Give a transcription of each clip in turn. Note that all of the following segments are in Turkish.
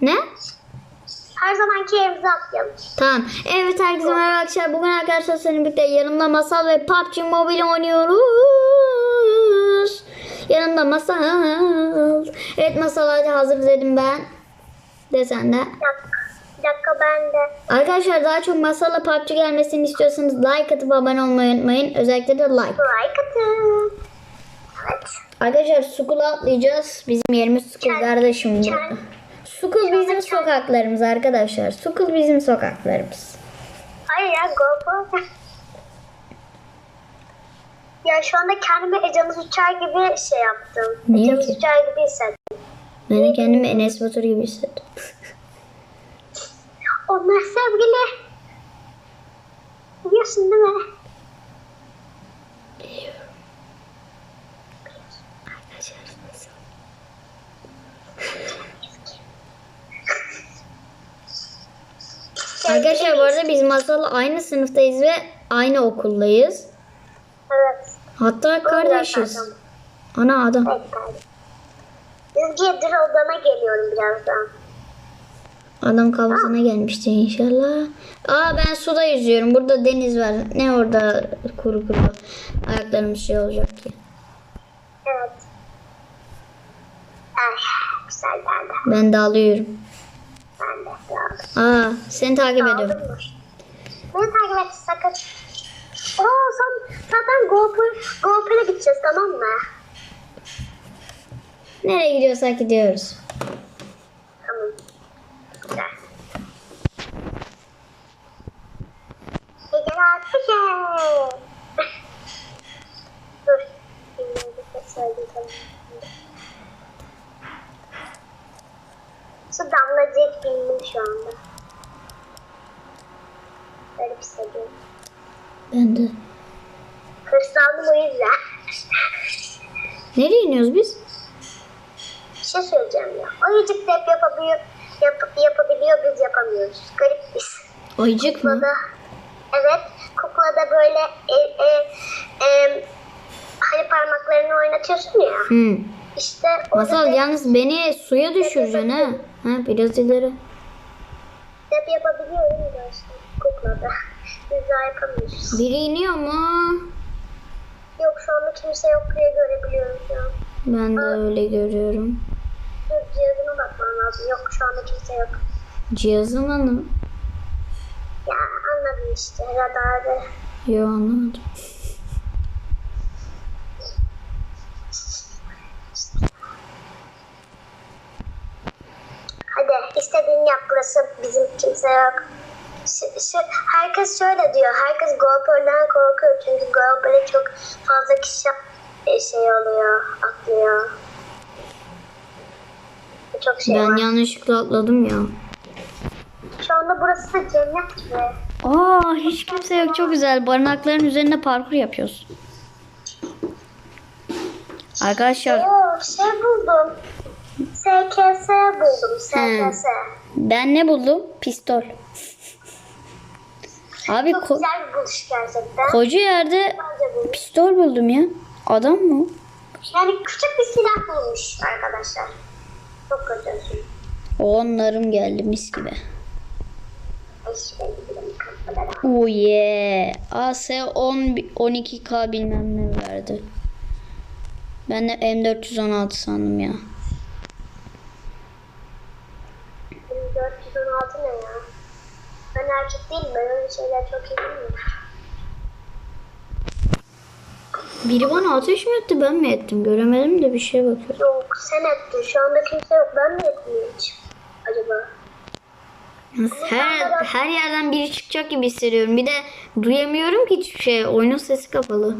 Ne? Her zamanki yerimize atlayalım. Tamam. Evet herkese merhaba arkadaşlar. Bugün arkadaşlar seninle birlikte yanımda Masal ve PUBG Mobile oynuyoruz. Yanımda Masal. Evet Masal hadi hazır dedim ben. De sen de. Bir dakika, ben de. Arkadaşlar daha çok Masal'la PUBG gelmesini istiyorsanız like atıp abone olmayı unutmayın. Özellikle de like. Like atın. Evet. Arkadaşlar Sukul'a atlayacağız. Bizim yerimiz Çel- kardeşim. çel- Sukul bizim sokaklarımız arkadaşlar. Sukul bizim sokaklarımız. Hayır ya GoPro. ya şu anda kendimi Ecemiz Uçar gibi şey yaptım. Niye Ecemiz ki? Uçar gibi hissettim. Ben de kendimi Enes Batur gibi hissettim. Onlar sevgili. Biliyorsun değil mi? Arkadaşlar bu arada biz Masal'la aynı sınıftayız ve aynı okuldayız. Evet. Hatta kardeşiz. Ana adam. Evet. Izgiyedir odana geliyorum birazdan. Adam kafasına gelmişti inşallah. Aa ben suda yüzüyorum. Burada deniz var. Ne orada kuru kuru. Ayaklarımız şey olacak ki. Evet. Ay, güzel geldi. Ben de aldım. Aa seni takip ediyorum. Beni takip et sakın. Oo sen zaten GoPro, GoPro'ya gideceğiz tamam mı? Nereye gidiyorsak gidiyoruz. Tamam. Güzel. Geceler güzel. Dur. Şimdi bir şey söyleyeyim. Su damlacık bindim şu anda. Böyle hissediyorum. Ben de. Hırslandım o yüzden. Nereye iniyoruz biz? Bir şey söyleyeceğim ya. Ayıcık da hep yapabiliyor, yap, yapabiliyor biz yapamıyoruz. Garip Ayıcık mı? Kuklada, evet, kuklada böyle e, e, e, hani parmaklarını oynatıyorsun ya. Hı. İşte Masal yalnız beni suya düşüreceksin ha. Ha biraz ileri. hep yapabiliyorum da işte kuklada. Biz daha yapamıyoruz. Biri iniyor mu? Yok şu anda kimse yok diye görebiliyorum şu an. Ben de öyle görüyorum. Dur cihazıma bakmam lazım. Yok şu anda kimse yok. Cihazım hanım. Ya anladım işte radarda. Yo anlamadım. Hadi istediğini yap burası bizim kimse yok. Şu, şu, herkes şöyle diyor. Herkes GoPro'dan korkuyor. Çünkü GoPro'da çok fazla kişi e, şey oluyor, atlıyor. Çok şey Ben var. yanlışlıkla atladım ya. Şu anda burası da cennet gibi. Aa hiç kimse yok çok güzel. Barınakların üzerinde parkur yapıyoruz. Arkadaşlar Oo şey buldum. SKS buldum. SKS. ben ne buldum? Pistol. Abi Çok ko- güzel bir buluş gerçekten. koca yerde Bence pistol buldum ya. Adam mı? Yani küçük bir silah bulmuş arkadaşlar. Çok kötü. Onlarım geldi mis gibi. Hiç belli değil. Kafalara. Oh yeah. AS 10 12K bilmem ne verdi. Ben de M416 sandım ya. 416 ne ya? Ben erkek değilim. Ben öyle şeyler çok iyi bilmiyorum. Biri bana ateş mi etti ben mi ettim? Göremedim de bir şeye bakıyorum. Yok sen ettin. Şu anda kimse yok. Ben mi etmiyorum hiç? Acaba? Her, her yerden biri çıkacak gibi hissediyorum. Bir de duyamıyorum ki hiçbir şey. Oyunun sesi kapalı.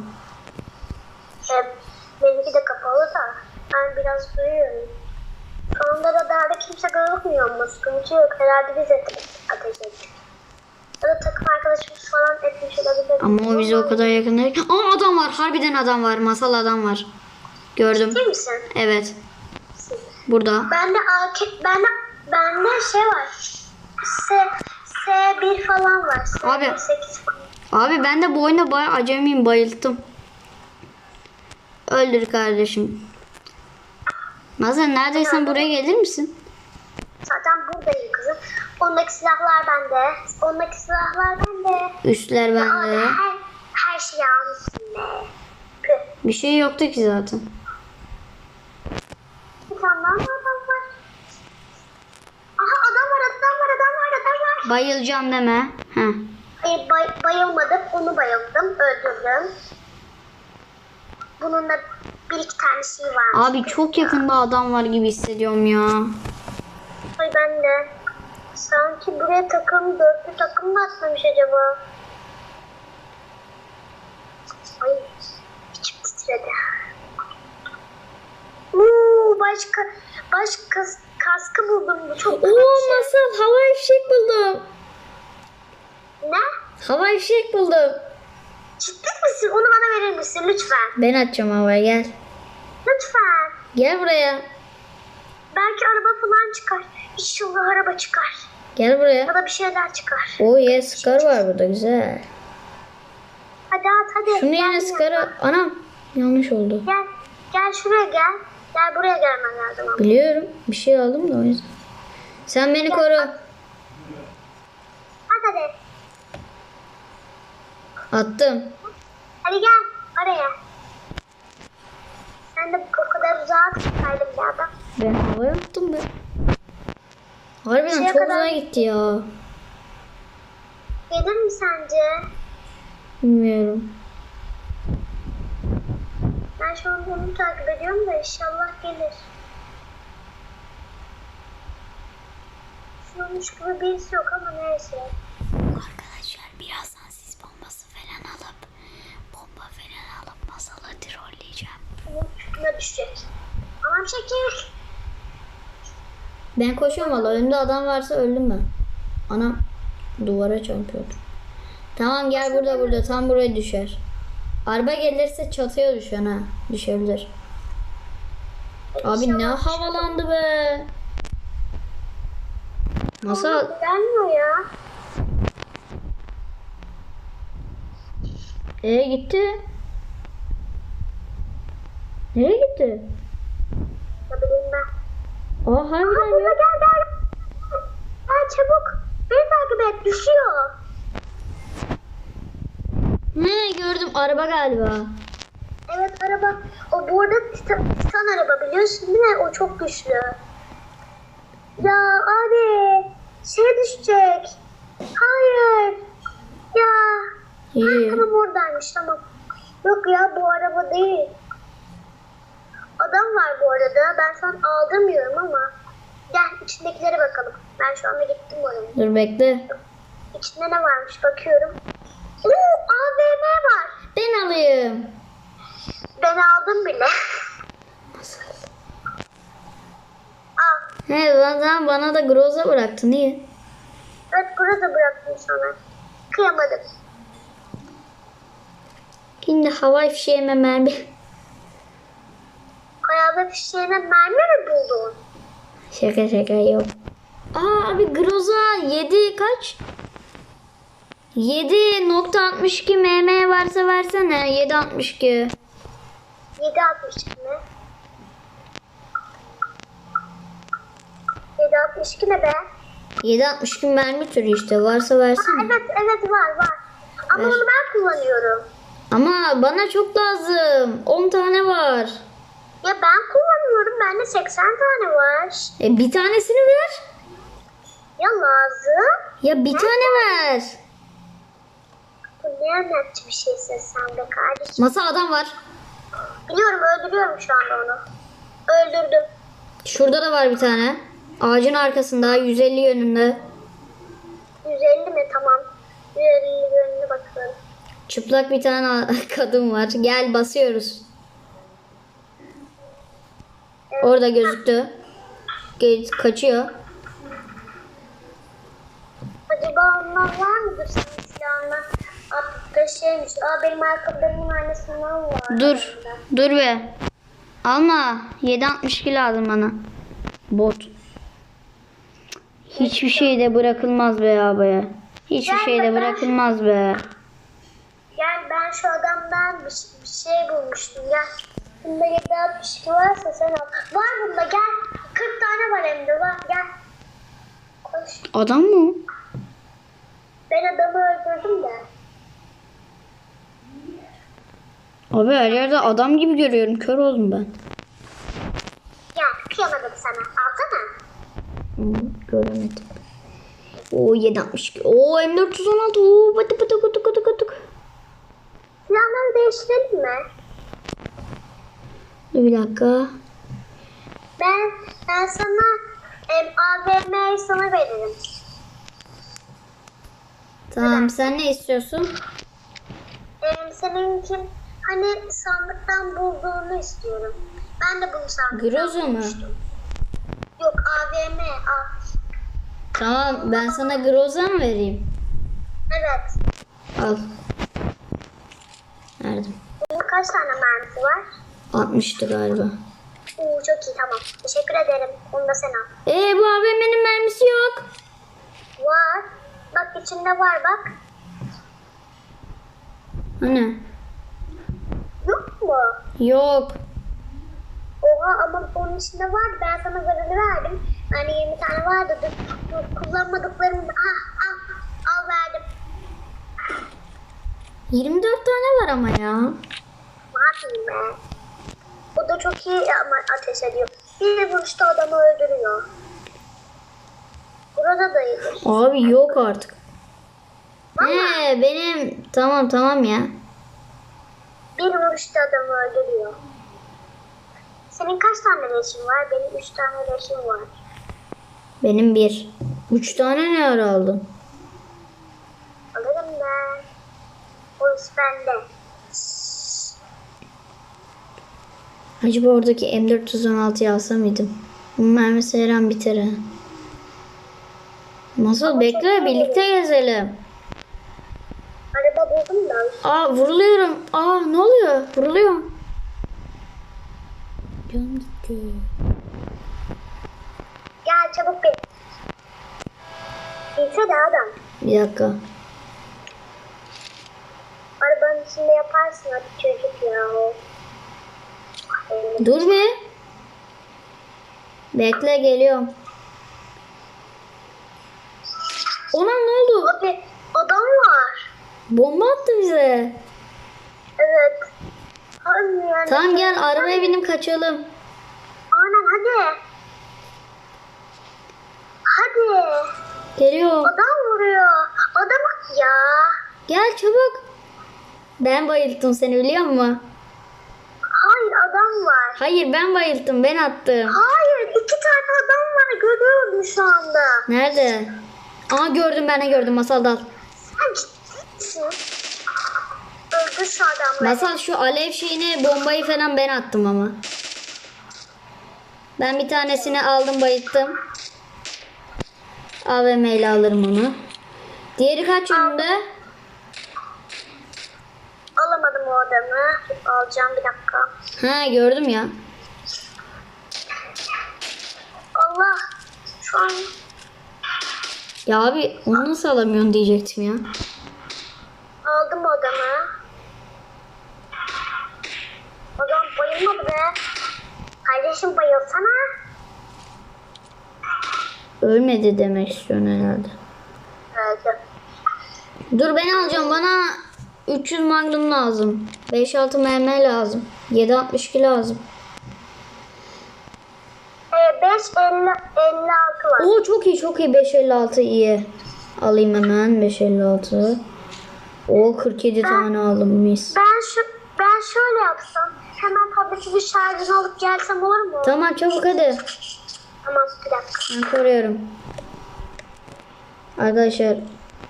Benimki de kapalı da. Ben biraz duyuyorum. Şu anda radarda kimse görünmüyor ama sıkıntı yok. Herhalde biz ate- ateş ettik. Ya da takım arkadaşımız falan etmiş olabilir. Ama o bize o kadar yakın değil. Aa adam var. Harbiden adam var. Masal adam var. Gördüm. Değil misin? Evet. Burada. Bende AK, bende, bende şey var. S, S1 falan var. S1, Abi. 8 falan. Abi ben de bu oyunda bayağı acemiyim. Bayılttım. Öldür kardeşim. Nazan neredeysen buraya gelir misin? Zaten Ondaki silahlar bende. Ondaki silahlar bende. Üstler Abi bende. her, her şeyi almışsın be. Bir şey yoktu ki zaten. Bir tane daha mı adam var? Aha adam var adam var adam. Bayılacağım deme. Heh. Hayır bay, bayılmadım onu bayıldım öldürdüm. Bunun da bir iki tane şey var. Abi çok yakında adam var gibi hissediyorum ya. Ay ben de. Sanki buraya takım dörtlü takım mı atlamış acaba? Ay içim titredi. Uuu başka başka kaskı buldum bu çok Oo masal hava fişek buldum. Ne? Hava fişek buldum. Ciddi misin? Onu bana verir misin lütfen? Ben atacağım havaya gel. Lütfen. Gel buraya. Belki araba falan çıkar. İnşallah araba çıkar. Gel buraya. Ya da bir şeyler çıkar. Oo ye Scar var burada güzel. Hadi at hadi. Şunu buraya. Scar'ı... Anam yanlış oldu. Gel. Gel şuraya gel. Gel buraya gelmen lazım ama. Biliyorum. Bir şey aldım da o yüzden. Sen beni koru. At hadi. Attım. Hadi gel oraya. Sen de o kadar uzağa atsaydın bir adam. Ben havaya attım be. Harbiden Şuraya çok kadar- uzağa gitti ya. Gelir mi sence? Bilmiyorum. Ben şu an onu takip ediyorum da inşallah gelir. Şunmuş gibi birisi yok ama neyse. Arkadaşlar birazdan sis bombası falan alıp bomba falan alıp masala trolleyeceğim. Bunun üstüne düşecek. Anam çekil. Ben koşuyorum valla. Önde adam varsa öldüm ben. Anam duvara çarpıyordu. Tamam gel burada burada. Tam buraya düşer. Araba gelirse çatıya düşen ha. Düşebilir. Abi ne havalandı be. Masal Gelmiyor ya. e gitti. Nereye gitti? Bileyim ben. Aa harbiden ya. gel gel. Gel çabuk. Beni takip et. Düşüyor. Ne gördüm araba galiba. Evet araba. O bu arada titan, titan araba biliyorsun değil mi? O çok güçlü. Ya abi. Şey düşecek. Hayır. Ya. İyi. Tamam oradaymış tamam. Yok ya bu araba değil. Adam var bu arada. Ben şu an aldırmıyorum ama. Gel içindekilere bakalım. Ben şu anda gittim oraya. Dur bekle. İçinde ne varmış bakıyorum. Oo AVM var. Ben alayım. Ben aldım bile. Al. He bana, bana da Groza bıraktı. Niye? Evet burada bıraktım sana. Kıyamadım. Şimdi havai fişeğime mermi. Ayağda fişeğine mermi mi buldun? Şaka şaka yok. Aa abi Groza 7 kaç? 7.62 mm varsa versene. 7.62. 7.62 mi? 7.62 ne be? 7.62 mermi türü işte. Varsa versene. evet evet var var. Ama Ver. onu ben kullanıyorum. Ama bana çok lazım. 10 tane var. Ya ben kullanıyorum. Bende 80 tane var. E bir tanesini ver. Ya lazım. Ya bir tane ver. Ne bir şeysin sen be kardeşim. Masa adam var. Biliyorum öldürüyorum şu anda onu. Öldürdüm. Şurada da var bir tane. Ağacın arkasında 150 yönünde. 150 mi? Tamam. 150 yönüne bakıyorum. Çıplak bir tane kadın var. Gel basıyoruz. Orada gözüktü. Ge- Kaçıyor. Acaba onlar var mıdır senin silahına? Şeymiş. Aa benim ayakkabılarımın aynısından var. Dur. Dur be. Alma. 7.62 lazım bana. Bot. Hiçbir şey de bırakılmaz be abi. Hiçbir şey de bırakılmaz be. Gel ben şu adamdan bir, bir şey bulmuştum. Gel. Bunda 762 varsa sen al. Var bunda gel. 40 tane var hem de var. Gel. Koş. Adam mı? Ben adamı öldürdüm de. Abi her yerde adam gibi görüyorum. Kör oldum ben. Ya kıyamadım sana. Alsana. Hı, göremedim. Oo 762. Oo M416. Oo pıtı pıtı pıtı pıtı pıtı. Silahları değiştirelim mi? Bir dakika. Ben ben sana em, AVM'yi sana veririm. Tamam sen ne istiyorsun? Em, senin için hani sandıktan bulduğunu istiyorum. Ben de bunu sandıktan Groza mı? bulmuştum. Yok AVM. Al. Tamam ben sana Groza mı vereyim? Evet. Al. Verdim. Bunun kaç tane mermisi var? 60'tı galiba. Oo çok iyi tamam. Teşekkür ederim. Onu da sen al. Ee bu AVM'nin mermisi yok. Var. Bak içinde var bak. Hani? Yok mu? Yok. Oha ama onun içinde vardı. Ben sana zararı verdim. Yani 20 tane vardı. Dur, dur, kullanmadıklarım. Ah, ah, al verdim. 24 tane var ama ya. Ne yapayım? O da çok iyi ama ateş ediyor. Bir vuruşta adamı öldürüyor. Burada da iyidir. Abi yok artık. He benim tamam tamam ya. Bir vuruşta adamı öldürüyor. Senin kaç tane leşin var? Benim üç tane leşim var. Benim bir. Üç tane ne ara aldın? Alırım ben. O iş bende. Acaba oradaki M416'yı alsam mıydım? Bunun mermisi her an biter ha. Bekle birlikte gezelim. Araba buldum da. Aa vuruluyorum. Aa ne oluyor? Vuruluyorum. Canım gitti. Gel çabuk bin. Bilse de adam. Bir dakika. Arabanın içinde yaparsın hadi çocuk ya. Dur be. Bekle geliyorum. Ona ne oldu? Abi adam var. Bomba attı bize. Evet. Yani. Tamam gel arabaya binip kaçalım. Aynen hadi. Hadi. Geliyor. Adam vuruyor. Adam ya. Gel çabuk. Ben bayılttım seni biliyor musun? Hayır adam var. Hayır ben bayılttım ben attım. Hayır iki tane adam var görüyorum şu anda. Nerede? Aa gördüm ben de gördüm masal dal. Sen Öldür şu adamları. Masal şu alev şeyini bombayı falan ben attım ama. Ben bir tanesini aldım bayılttım. AVM ile alırım onu. Diğeri kaç yönünde? Alamadım o adamı. Alacağım bir dakika. Ha gördüm ya. Allah. Şu an Ya abi onu nasıl alamıyorsun diyecektim ya. Aldım o adamı. Adam bayılmadı be. Kardeşim bayılsana. Ölmedi demek istiyorsun herhalde. Öldü. Dur ben alacağım bana 300 magnum lazım. 5-6 mm lazım. 7.62 lazım. Ee, 5 50, 56 var. Oo çok iyi çok iyi 556 iyi. Alayım hemen 556. O 47 tane aldım mis. Ben şu ben şöyle yapsam. Hemen tabletimi şarjını alıp gelsem olur mu? Tamam çabuk hadi. Tamam bir dakika. Ben koruyorum. Arkadaşlar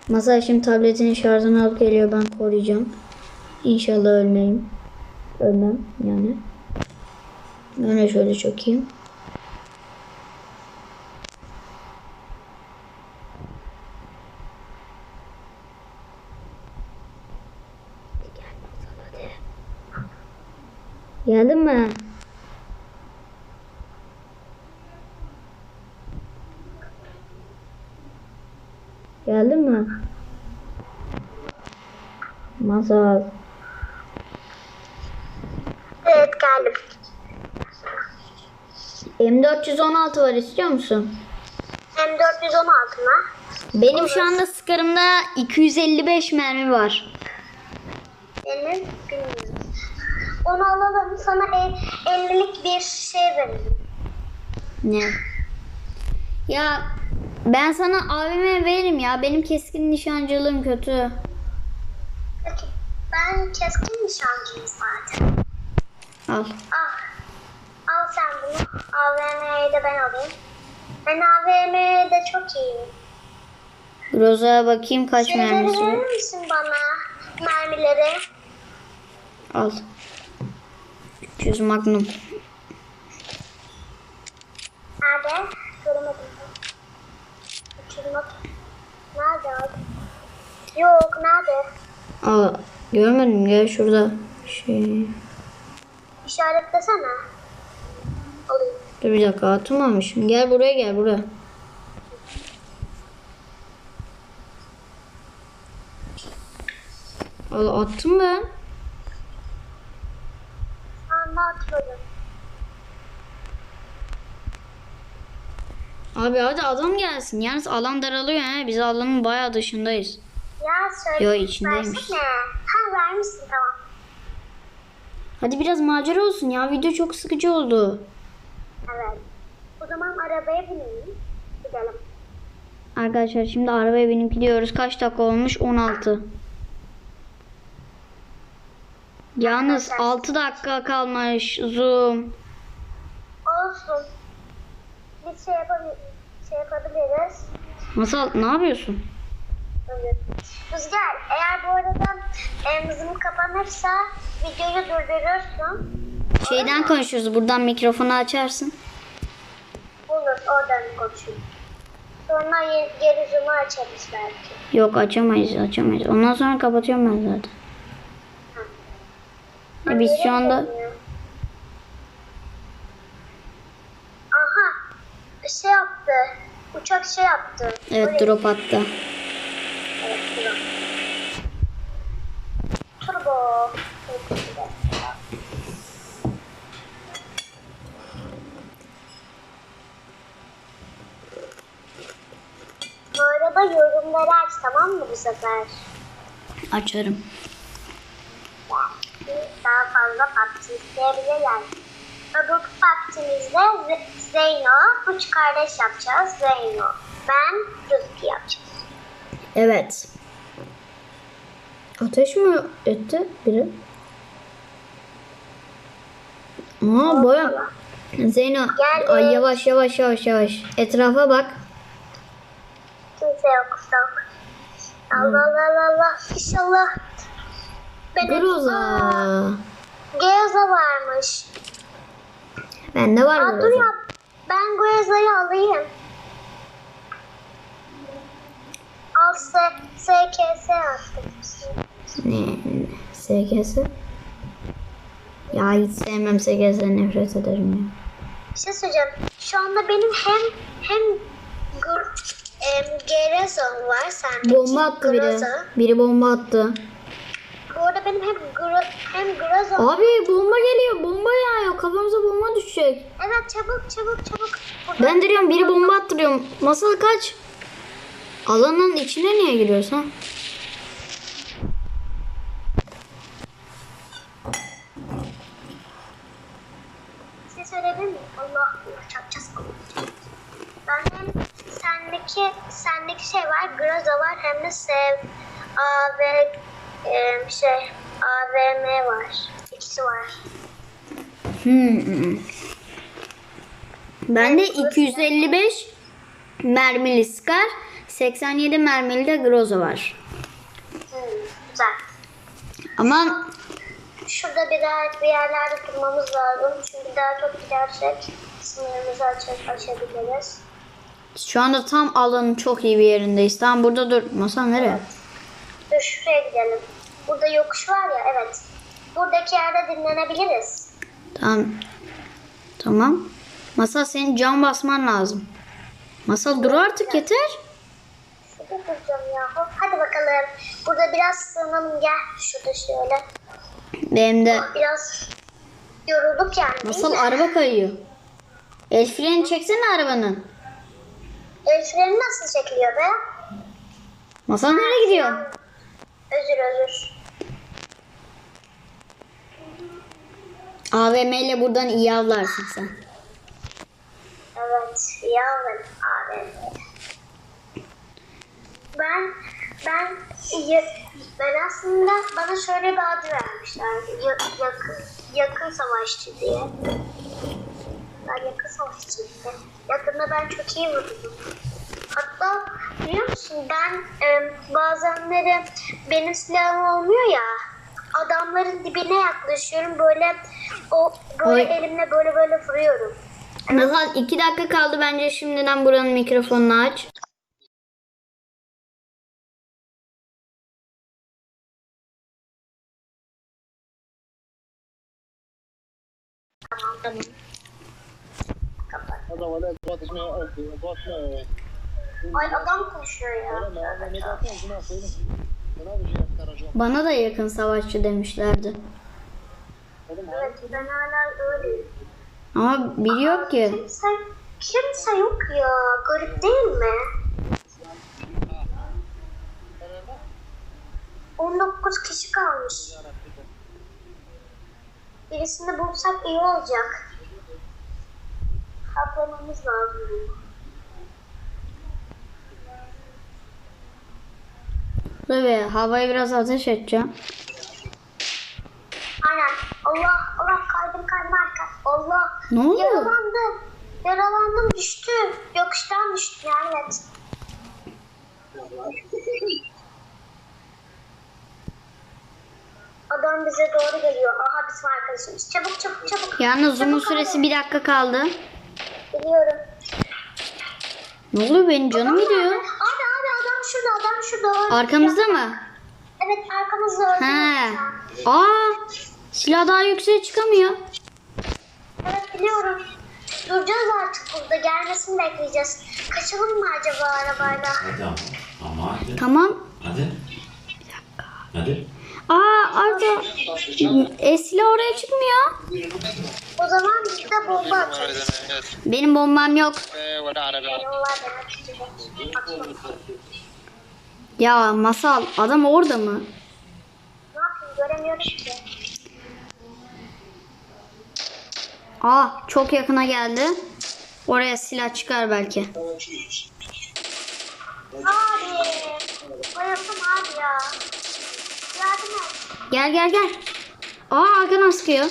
Masal şimdi tabletini şarjını alıp geliyor ben koruyacağım. İnşallah ölmeyim. Ölmem yani. Öyle şöyle çökeyim. Geldin mi? Geldin mi? Masal. Evet geldim. M416 var istiyor musun? Hem M416 mı? Benim şu anda sıkarımda 255 mermi var. Benim bilmiyorum. Onu alalım sana el- 50'lik bir şey verelim. Ne? Ya ben sana AVM veririm ya. Benim keskin nişancılığım kötü. Peki ben keskin nişancıyım zaten. Al. Ah. Al sen bunu. AVM'yi de ben alayım. Ben AVM'de çok iyiyim. Roza'ya bakayım kaç Şeyleri mermisi var. verir misin bana? Mermileri. Al. 300 magnum. Nerede? Göremedim. Uçurmak. Nerede abi? Yok nerede? Al. Görmedim gel şurada. Şey. İşaretlesene. Alayım. Dur bir dakika atmamışım. Gel buraya gel buraya. Al attım ben. Anda atmadım. Abi hadi adam gelsin. Yalnız alan daralıyor he. Biz alanın bayağı dışındayız. Ya söyle. Yo, içindeymiş. Versene. Ha vermişsin tamam. Hadi biraz macera olsun ya. Video çok sıkıcı oldu. Evet. O zaman arabaya binelim. Gidelim. Arkadaşlar şimdi arabaya binip gidiyoruz. Kaç dakika olmuş? 16. Yalnız 6 dakika kalmış. Zoom. Olsun. Biz şey, yapabil şey yapabiliriz. Masal ne yapıyorsun? Rüzgar eğer bu arada e, hızım kapanırsa videoyu durdurursun. Şeyden konuşuyoruz. Buradan mikrofonu açarsın. Olur oradan konuşuruz. Sonra geri zoom'u açarız belki. Yok açamayız açamayız. Ondan sonra kapatıyorum ben zaten. Biz şu anda Aha. Şey yaptı. Uçak şey yaptı. evet Oraya- drop attı. Evet, drop. Turbo. Bu arada yorumları aç tamam mı bu sefer? Açarım. Daha fazla PUBG isteyebilirler. Öbür PUBG'mizde Zeyno, üç kardeş yapacağız. Zeyno, ben, Rüzgü yapacağız. Evet. Ateş mi etti biri? Aa baya. Zeyno ay yavaş yavaş yavaş yavaş. Etrafa bak. Kimse yok. Allah Allah Allah Allah. İnşallah. Benim- Groza. Aa, Gyoza varmış. Bende var Aa, dur groza. ya. Ben Gyoza'yı alayım. Al S, SKS artık. Ne? SGS? Ya hiç sevmem SGS'den nefret ederim ya. Bir şey söyleyeceğim. Şu anda benim hem hem Gr em, Gerezon var sende. Bomba attı biri. Groza. Biri bomba attı. Bu arada benim hem Gro hem Grozon. Abi bomba geliyor. Bomba yağıyor. Kafamıza bomba düşecek. Evet çabuk çabuk çabuk. Burada Ben diyorum biri bomba attırıyorum. Masal kaç. Alanın içine niye giriyorsun? ha? şey söyleyebilir miyim? Allah çarpacağız. Ben hem sendeki sendeki şey var, Groza var hem de Sev A ve em, şey AVM var. İkisi var. Hmm. Bende 255 mermili Scar, 87 mermili de Groza var. Hmm, güzel. Ama Şurada birer bir yerlerde durmamız lazım. Çünkü daha çok gidersek sınırımızı aç açabiliriz. şu anda tam alanın çok iyi bir yerindeyiz. Tamam burada dur. Masal nereye? Dur şuraya gidelim. Burada yokuş var ya evet. Buradaki yerde dinlenebiliriz. Tamam. Tamam. Masal senin can basman lazım. Masal dur artık yeter. Şurada duracağım ya. Hadi bakalım. Burada biraz sığınalım gel. Şurada şöyle. Benim de Biraz yorulduk yani Masal mi? araba kayıyor. El freni çeksene arabanın. El freni nasıl çekiliyor be? Masal nereye gidiyor? Özür özür. AVM ile buradan iyi avlarsın sen. Evet, yavrum abi. Ben ben ya- ben aslında bana şöyle bir adı vermişler. Ya, yakın yakın savaşçı diye. Ben yakın savaşçı diye. Yakında ben çok iyi vururum. Hatta biliyor musun ben e, bazenleri benim silahım olmuyor ya adamların dibine yaklaşıyorum. Böyle o böyle Oy. elimle böyle böyle vuruyorum. Nazan iki dakika kaldı bence şimdiden buranın mikrofonunu aç. Tamam tamam. Kapat. Ay adam koşuyor ya. Bana da yakın savaşçı demişlerdi. Evet, ben hala öyle. Ama biri yok ki. Kimse, kimse yok ya. Garip değil mi? 19 kişi kalmış. Birisini bulsak iyi olacak. Haklamamız lazım. Tabii havaya biraz ateş edeceğim. Aynen. Allah, Allah kaydım kaydım arka. Allah. Ne oldu? Yaralandım. Yaralandım düştü. Yokuştan düştü yani. Evet. Adam bize doğru geliyor. Aha bizim arkadaşımız. Çabuk çabuk çabuk. Yalnız zoom'un süresi bir dakika kaldı. Biliyorum. Ne oluyor benim canım gidiyor. Adam şurada adam şurada. Arkamızda mı? Evet arkamızda He. öldürüyor. Aa. Silah daha yükseğe çıkamıyor. Evet biliyorum. Duracağız artık burada. Gelmesini bekleyeceğiz. Kaçalım mı acaba arabayla? Hadi ama. Hadi. Tamam. Hadi. Hadi. Aa Arda. E, silah oraya çıkmıyor. O zaman biz de bomba atıyoruz. Benim bombam yok. Benim var demek ya masal adam orada mı? Ne yapayım göremiyorum ki. Aa çok yakına geldi. Oraya silah çıkar belki. Abi. Bayıldım abi ya. Yardım et. Gel gel gel. Aa arkadan sıkıyor.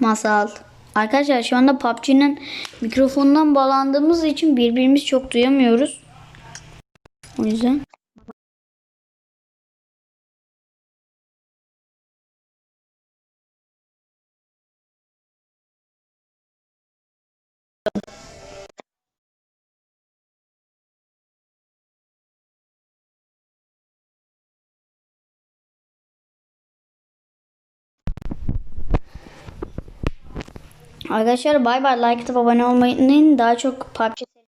Masal. Arkadaşlar şu anda PUBG'nin mikrofonundan bağlandığımız için birbirimizi çok duyamıyoruz. O yüzden. Arkadaşlar bay bay like atıp abone olmayı. Daha çok PUBG